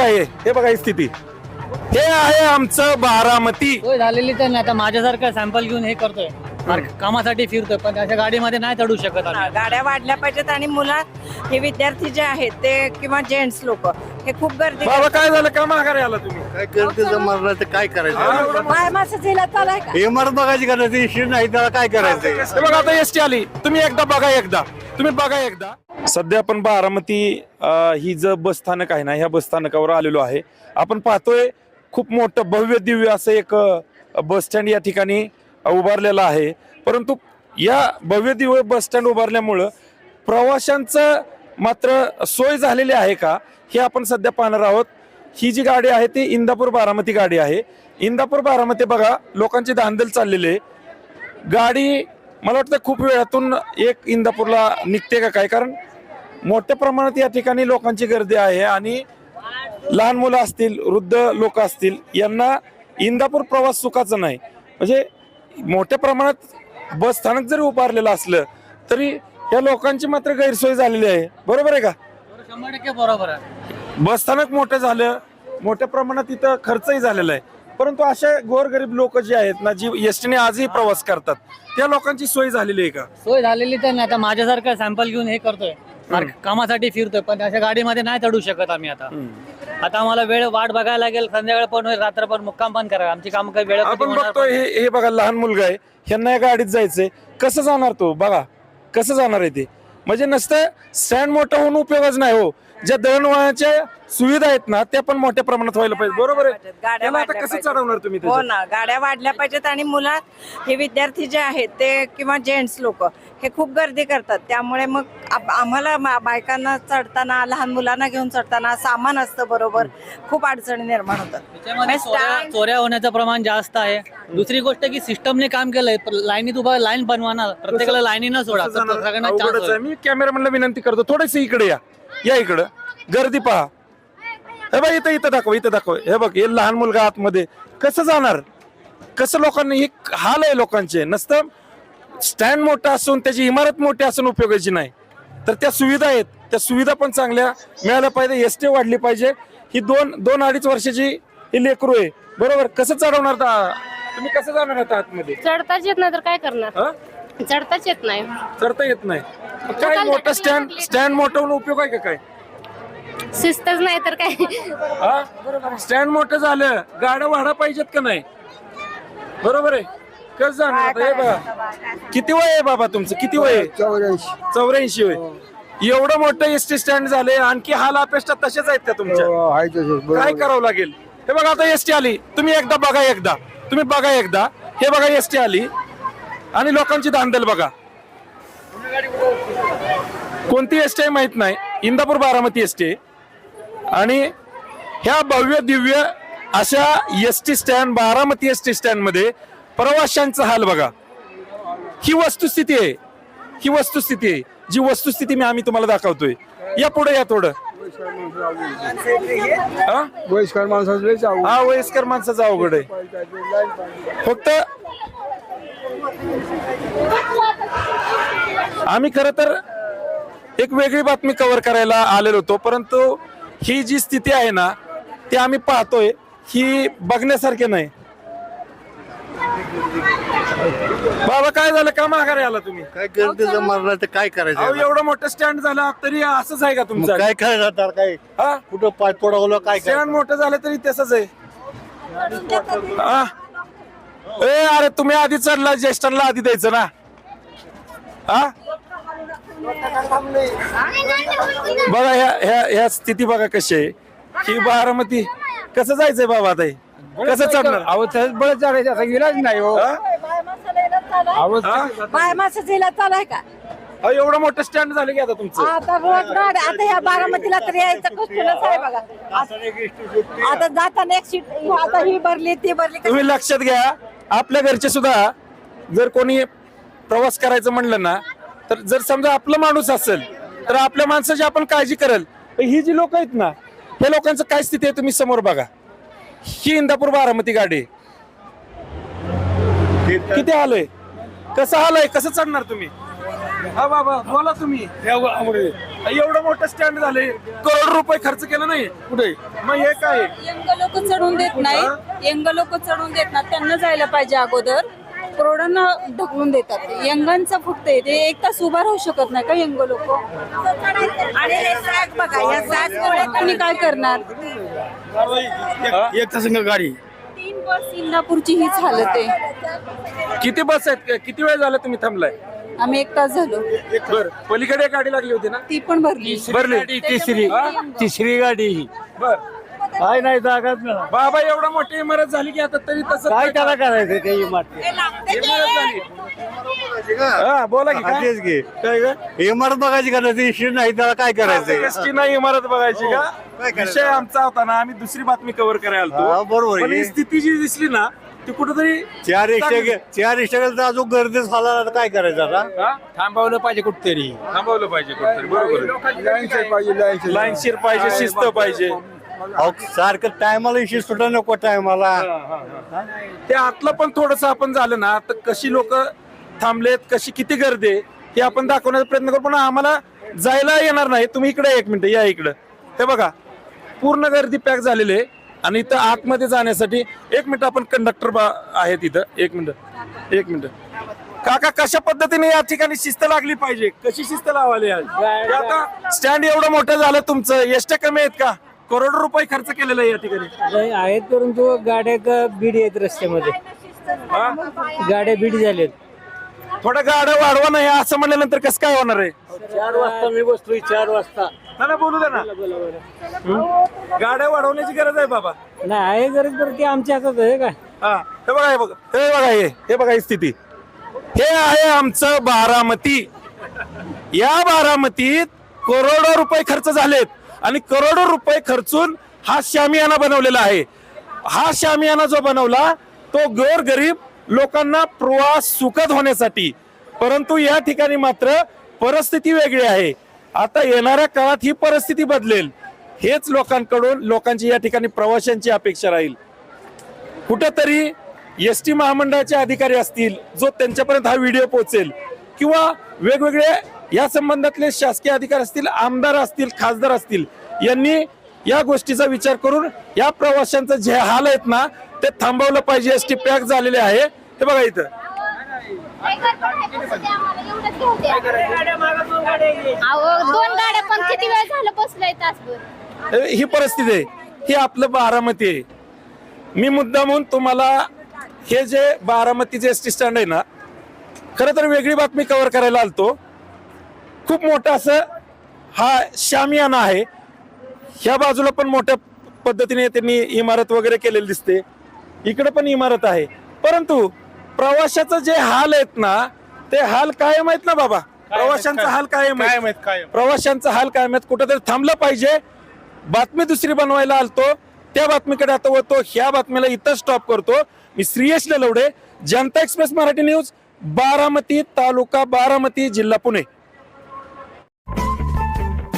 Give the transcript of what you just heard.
बघा हे हे बघा ही स्थिती. हे आहे आमचं बारामती. झालेली तर नाही. आता माझ्यासारखं सॅम्पल घेऊन हे करतोय. मार्क- कामासाठी फिरतोय पण अशा गाडीमध्ये नाही चढू शकत आम्ही. गाड्या वाढल्या पाहिजेत आणि मुलं हे विद्यार्थी जे आहेत ते किंवा जेंट्स लोक हे खूप गर्दी बाबा काय झालं? का माघारी आला तुम्ही? काय करते मरणार तर काय करायचं? पाय मासा जिला चालाय का? इमारत बघायची करायची इशीर नाही त्याला काय करायचं? हे बघा आता एसटी आली. तुम्ही एकदा बघा एकदा. तुम्ही बघा एकदा. सध्या आपण बारामती अं, ही जो बस स्थानक आहे ना ह्या बस स्थानकावर आलेलो आहे. आपण पाहतोय खूप मोठं भव्य दिव्य असं एक बस स्टँड या ठिकाणी उभारलेला आहे. परंतु या भव्य दिव्य बसस्टँड उभारल्यामुळं प्रवाशांचं मात्र सोय झालेली आहे का? हे आपण सध्या पाहणार आहोत. ही जी गाडी आहे ती इंदापूर बारामती गाडी आहे. इंदापूर बारामती बघा लोकांची धांदल चाललेली आहे. गाडी मला वाटतं खूप वेळातून एक इंदापूरला निघते का काय? कारण मोठ्या प्रमाणात या ठिकाणी लोकांची गर्दी आहे आणि लहान मुलं असतील वृद्ध लोक असतील यांना इंदापूर प्रवास सुखाचा नाही. म्हणजे मोठ्या प्रमाणात बस स्थानक जरी उभारलेलं असलं तरी या लोकांची मात्र गैरसोय झालेली आहे. बरोबर आहे का? शंभर टक्के बरोबर आहे. बस स्थानक मोठं झालं मोठ्या प्रमाणात इथं खर्चही झालेला आहे. परंतु अशा गोरगरीब लोक जे आहेत ना जी एसटीने आजही प्रवास करतात त्या लोकांची सोय झालेली आहे का? सोय झालेली तर नाही आता माझ्यासारखं सॅम्पल घेऊन हे करतोय. कामासाठी फिरतोय पण अशा गाडीमध्ये नाही चढू शकत आम्ही आता. आता आम्हाला वेळ वाट बघायला लागेल संध्याकाळ पण होईल रात्र पण मुक्काम पण करा. आमची काम काही वेळ आपण बघतोय हे हे बघा लहान मुलगा आहे. ह्यांना या गाडीत जायचंय. कसं जाणार तो? बघा कसं जाणार आहे ते? म्हणजे नसतं स्टँड मोठं होऊन उपयोगच नाही हो. ज्या दळणवळणाच्या सुविधा आहेत ना त्या पण मोठ्या प्रमाणात व्हायला पाहिजे बरोबर आहे? गाड्या त्याला आता वाढल्या कसं पाहिजेत. चढवणार तुम्ही हो? ना गाड्या वाढल्या पाहिजेत आणि मुलं हे विद्यार्थी जे आहेत ते किंवा जेंट्स लोक हे खूप गर्दी करतात. त्यामुळे मग आप- आम्हाला मा- बायकांना चढताना लहान मुलांना घेऊन चढताना सामान असतं बरोबर. खूप अडचणी निर्माण होतात. त्याच्यामध्ये चोऱ्या होण्याचं प्रमाण जास्त आहे. दुसरी गोष्ट की सिस्टमने काम केलंय पण लाईनीत उभा लाईन बनवणार प्रत्येकाला लाईनीनं सोडा तर? सगळ्यांना अवघडच चान्स आहे. मी कॅमेरामॅनला विनंती करतो थोडस इकडे या. या इकडं. गर्दी पहा. हे बघ इथं इथं दाखव इथं दाखव. हे बघ हे लहान मुलगा आतमध्ये कसं जाणार? कसं लोकांनी हे हाल आहे लोकांचे. नसतं स्टँड मोठा असून त्याची इमारत मोठी असून उपयोगाची नाही. तर त्या सुविधा आहेत. त्या सुविधा पण चांगल्या मिळाल्या पाहिजे एस टी वाढली पाहिजे. ही दोन दोन अडीच वर्षाची ही लेकरू आहे. बरोबर? कसं चढवणार तुम्ही कसं जाणार आता आतमध्ये? चढताच येत नाही तर काय करणार? चढताच येत नाही. चढता येत नाही. काय मोठं स्टँड स्टँड मोठं उपयोग आहे का काय? शिस्तच नाही तर काय? हा? स्टँड मोठं झालं. गाड्या वाढा पाहिजेत का नाही? बरोबर आहे. कसं जाणार आता? हे बघा. किती वय आहे बाबा तुमचं? किती वय आहे? चौऱ्याऐंशी. वय. एवढं मोठं एस टी स्टँड झाले आणखी हाल अपेक्षा तसेच आहेत का तुमच्या? काय करावं लागेल? हे बघा आता एस टी आली. तुम्ही एकदा बघा एकदा. तुम्ही बघा एकदा. हे बघा एस टी आली. आणि लोकांची धांदल बघा. कोणती एस टी माहीत नाही. इंदापूर बारामती एस टी आणि ह्या भव्य दिव्य अशा S T stand Baramati S T स्टँडमध्ये प्रवाशांचा हाल बघा. ही वस्तुस्थिती आहे. ही वस्तुस्थिती आहे. जी वस्तुस्थिती मी आम्ही तुम्हाला दाखवतोय. या पुढे या थोडं. हा? वयस्कर माणसाचं हा वयस्कर माणसाचा अवघड आहे. फक्त आम्ही खर तर एक वेगळी बातमी कव्हर करायला आलेलो होतो परंतु ही जी स्थिती आहे ना ती आम्ही पाहतोय ही बघण्यासारखे नाही. बाबा काय झालं? का माघारी आला तुम्ही? काय करते मरणार तर काय अहो करायचं एवढं मोठं स्टँड झालं तरी असंच आहे का मग तुमचं? काय करायचं आता? काय हा? कुठं पाय काय काय स्टँड मोठं झालं तरी तसंच आहे. हा? ए अरे तुम्ही आधी चढला ज्येष्ठांना आधी द्यायचं ना. हा? बघा ह्या ह्या ह्या स्थिती बघा कशी आहे. ही बारामती कसं जायचंय बाबा आता हे? कसं चढणार अहो तसंच बळच चालायचं आता इलाज नाही हो. हा? अहो हा? का? अहो, एवढं मोठं स्टँड झालं की आता तुमचं. आता रोज गाड्या आता ह्या बारामतीला तर यायचं कष्टच आहे बघा. आता- आता जाताना एक सीट आता ही भरली ती भरली. तुम्ही लक्षात घ्या आपल्या घरचे सुद्धा जर कोणी प्रवास करायचं म्हणलं ना तर जर समजा आपलं माणूस असेल तर आपल्या माणसाची आपण काळजी करेल. पण ही जी लोक आहेत ना हे लोकांचं काय स्थिती आहे तुम्ही समोर बघा. ही इंदापूर बारामती गाडी आहे. किती हाल आहे कसं हाल आहे कसं चढणार तुम्ही? हा बाबा बोला तुम्ही. एवढं मोठं स्टँड झाले करोड रुपये खर्च केला नाही. कुठे? मग हे काय? यंग लोक चढून देत नाही. यंग लोक चढून देत नाही. त्यांना जायला पाहिजे अगोदर. प्रौढांना ढकलून देतात. यंगांचं फक्त आहे. ते एक तास उभा राहू शकत नाही का यंग लोक? आणि हे सॅग बघा या सॅग त्यांनी काय करणार? एक तास गाडी. तीन बस इंदापूरची हीच हालत आहे. किती बस आहेत? किती वेळ झाला तुम्ही थांबलाय? आम्ही एक तास झालो. बर पलीकडे गाडी लागली होती ना? ती पण भरली. भरली. तिसरी तिसरी गाडी ही. बर. काय नाही जागाच नाही बाबा एवढा मोठी इमारत झाली की आता तरी तसं काय त्याला करायचं ते इमारत? इमारत झाली. हा बोला की काय? तेच घे. काय ग? इमारत बघायची का नाही इश्यू नाही त्याला काय करायचंय? एसटी नाही इमारत बघायची काय का करायचं? विषय आमचा होता ना आम्ही दुसरी बातमी कव्हर करायला हा, आलतो बरोबर पण आहे. ही स्थिती जी दिसली ना ती कुठेतरी चार रिक्षा चार रिक्षा तर अजून गर्दी झाला तर काय करायचं आता? थांबवलं पाहिजे कुठतरी. थांबवलं पाहिजे कुठेतरी बरोबर लाईनशीर पाहिजे शिस्त पाहिजे. अहो, सारखं टायमाला इश्यू सुद्धा नको टायमाला. ते आतलं पण थोडस आपण झालं ना तर कशी लोक थांबलेत कशी किती गर्दी आहे हे आपण दाखवण्याचा प्रयत्न करू पण आम्हाला जायला येणार नाही. तुम्ही इकडे एक मिनिट या इकडं. हे बघा पूर्ण गर्दी पॅक झालेली आहे. आणि इथं आतमध्ये जाण्यासाठी एक मिनिट आपण कंडक्टर आहेत इथं. एक मिनिट एक मिनिट. काका कशा पद्धतीने या ठिकाणी शिस्त लागली पाहिजे? कशी शिस्त लावाली आहे? हे आता स्टँड एवढं मोठं झालं तुमचं. एसट्या कमी आहेत का? करोड रुपये खर्च केलेला आहे या ठिकाणी. आहेत परंतु गाड्या का बीड आहेत रस्त्यामध्ये? गाड्या बीड झाल्यात. थोडं गाडं वाढवा नाही असं म्हणल्यानंतर कसं काय होणार आहे? चार वाजता मी बसतोय चार वाजता. ना बोलू दे ना? गाड्या वाढवण्याची गरज आहे बाबा. नाही आहे गरज बरं ते आमच्या हातात आहे हा. हे बघा हे बघा हे बघा हे हे बघा ही स्थिती. हे आहे आमचं बारामती. या बारामतीत करोडो रुपये खर्च झालेत. आणि करोडो रुपये खर्चून हा शामियाना बनवलेला आहे. हा शामियाना जो बनवला तो गोरगरीब लोकांना प्रवास सुखद होण्यासाठी. परंतु या ठिकाणी मात्र परिस्थिती वेगळी आहे. आता येणाऱ्या काळात ही परिस्थिती बदलेल. हेच लोकांकडून लोकांची या ठिकाणी प्रवाशांची अपेक्षा राहील. कुठंतरी एस टी महामंडळाचे अधिकारी असतील जो त्यांच्यापर्यंत हा व्हिडिओ पोहोचेल किंवा वेगवेगळे या संबंधातले शासकीय अधिकारी असतील आमदार असतील खासदार असतील यांनी या गोष्टीचा विचार करून या प्रवाशांचं जे हाल आहेत ना ते थांबवलं पाहिजे. एस टी पॅक झालेले आहे. हे बघा इथं. अहो दोन गाड्या पण किती वेळ झालं बसलोय तासभर? हे- ही परिस्थिती आहे. ही आपलं बारामती आहे. मी मुद्दा म्हणून तुम्हाला हे जे बारामतीचे एस टी स्टँड आहे ना खरं तर वेगळी बातमी कव्हर करायला आलतो. खूप मोठं असं हा शामियाना आहे. ह्या बाजूला पण मोठ्या पद्धतीने त्यांनी इमारत वगैरे केलेली दिसते. इकडे पण इमारत आहे. परंतु प्रवाशाचं जे हाल आहेत ना ते हाल कायम आहेत ना बाबा? प्रवाशांचा हाल कायम आहे प्रवाशांचा हाल कायम आहेत. कुठेतरी थांबलं पाहिजे. बातमी दुसरी बनवायला आलतो. त्या बातमीकडे आता होतो ह्या बातमीला इथं स्टॉप करतो. मी श्रीयश लवडे जनता एक्सप्रेस मराठी न्यूज बारामती तालुका बारामती जिल्हा पुणे.